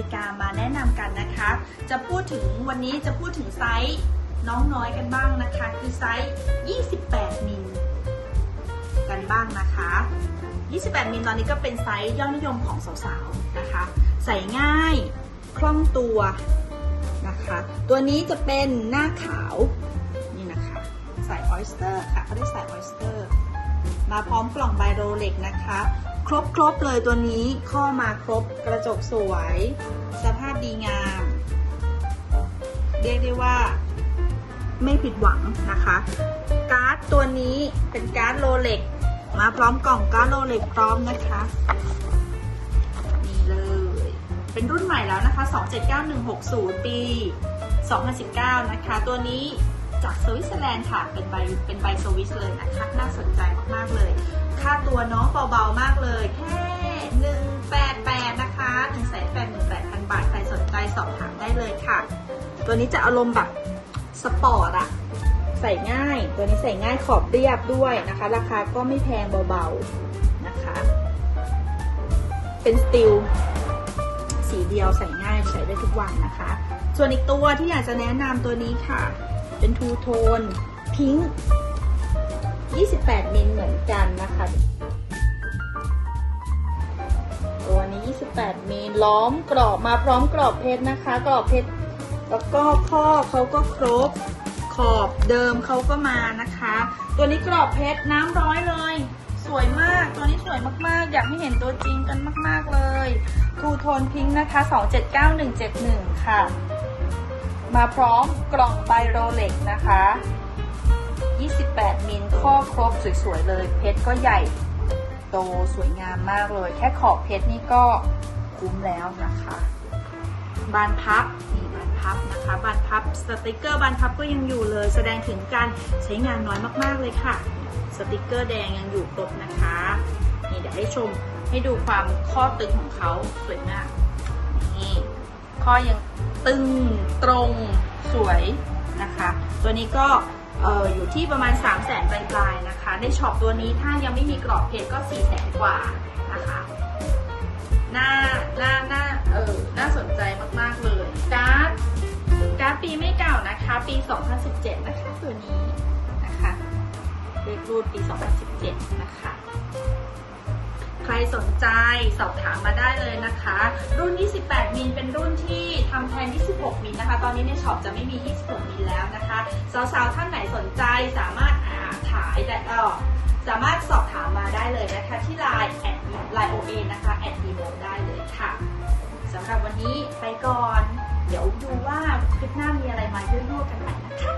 ฬิกามาแนะนำกันนะคะ จะพูดถึงวันนี้จะพูดถึงไซส์น้องน้อยกันบ้างนะคะ คือไซส์ 28 มิลกันบ้างนะคะ 28 มิลตอนนี้ก็เป็นไซส์ยอดนิยมของสาวๆนะคะ ใส่ง่ายคล่องตัวนะคะ ตัวนี้จะเป็นหน้าขาวนี่นะคะใส่ออยสเตอร์ค่ะเขาได้ใส่ออยสเตอร์มาพร้อมกล่องไบโรเล็กนะคะ ครบครบๆเลยตัวนี้ข้อมาครบกระจกสวย สภาพดีงาม เรียกได้ว่า ไม่ผิดหวังนะคะ การ์ดตัวนี้เป็นการ์ดโรเล็ก มาพร้อมกล่องการ์ดโรเล็กพร้อมนะคะนี่เลย เป็นรุ่นใหม่แล้วนะคะ 279160 ปี 2019 นะคะ ตัวนี้จากสวิตเซอร์แลนด์ค่ะ เป็นใบเป็นใบสวิสเลยนะคะ น่าสนใจ ตัวน้องเบาๆมากเลยแค่188 นะคะ188,000 บาท ใครสนใจสอบถามได้เลยค่ะ ตัวนี้จะอารมณ์แบบสปอร์ตอะใส่ง่าย ตัวนี้ใส่ง่ายขอบเรียบด้วยนะคะ ราคาก็ไม่แพงเบาๆนะคะ เป็นสตีลสีเดียวใส่ง่ายใส่ได้ทุกวันนะคะ ส่วนอีกตัวที่อยากจะแนะนำตัวนี้ค่ะ เป็นทูโทนพิงค์28มิลเหมือนกันนะคะ 28มิลล้อมกรอบมาพร้อมกรอบเพชรนะคะ กรอบเพชรแล้วก็ข้อเขาก็ครบขอบเดิมเขาก็มานะคะ ตัวนี้กรอบเพชรน้ำร้อยเลย สวยมากตัวนี้สวยมากๆ อยากให้เห็นตัวจริงกันมากๆเลยทูโทนพิงค์นะคะ 279171 ค่ะ มาพร้อมกล่องไบโรเล็กนะคะ 28 มิลข้อครบสวยๆเลย เพชรก็ใหญ่ โตสวยงามมากเลย แค่ขอบเพชรนี่ก็คุ้มแล้วนะคะ บานพับนี่บานพับนะคะบานพับสติกเกอร์บานพับก็ยังอยู่เลย แสดงถึงการใช้งานน้อยมากๆเลยค่ะ สติกเกอร์แดงยังอยู่ครบนะคะนี่เดี๋ยวให้ชมให้ดูความข้อตึงของเขาสวยมากนี่ข้อยังตึงตรงสวย นะคะ ตัวนี้ก็อออยู่ที่ประมาณ 3 0 0แสนปลายๆนะคะ ในช็อปตัวนี้ถ้ายังไม่มีกรอบเพจก็ 4 0 0แสนกว่านะคะน่าน่าน่าเออน่าสนใจมากๆเลยการ์ดการ์ดปีไม่เก่านะคะ ปี 2017 นะคะตัวนี้นะคะเลขรุ่นปี 2017 นะคะใครสนใจสอบถามมาได้เลยนะคะ รุ่น 28มิลเป็นรุ่น ทำแทน 26 มิลนะคะ ตอนนี้ในช็อปจะไม่มี 26 มิลแล้วนะคะ สาวๆ ท่านไหนสนใจสามารถอ่าถ่ายได้เออสามารถสอบถามมาได้เลยนะคะ ที่ Line แอดไลน์โอเอนะคะแอดดีโมได้เลยค่ะสำหรับวันนี้ไปก่อน เดี๋ยวดูว่าคลิปหน้ามีอะไรมายั่วๆกันใหม่นะคะ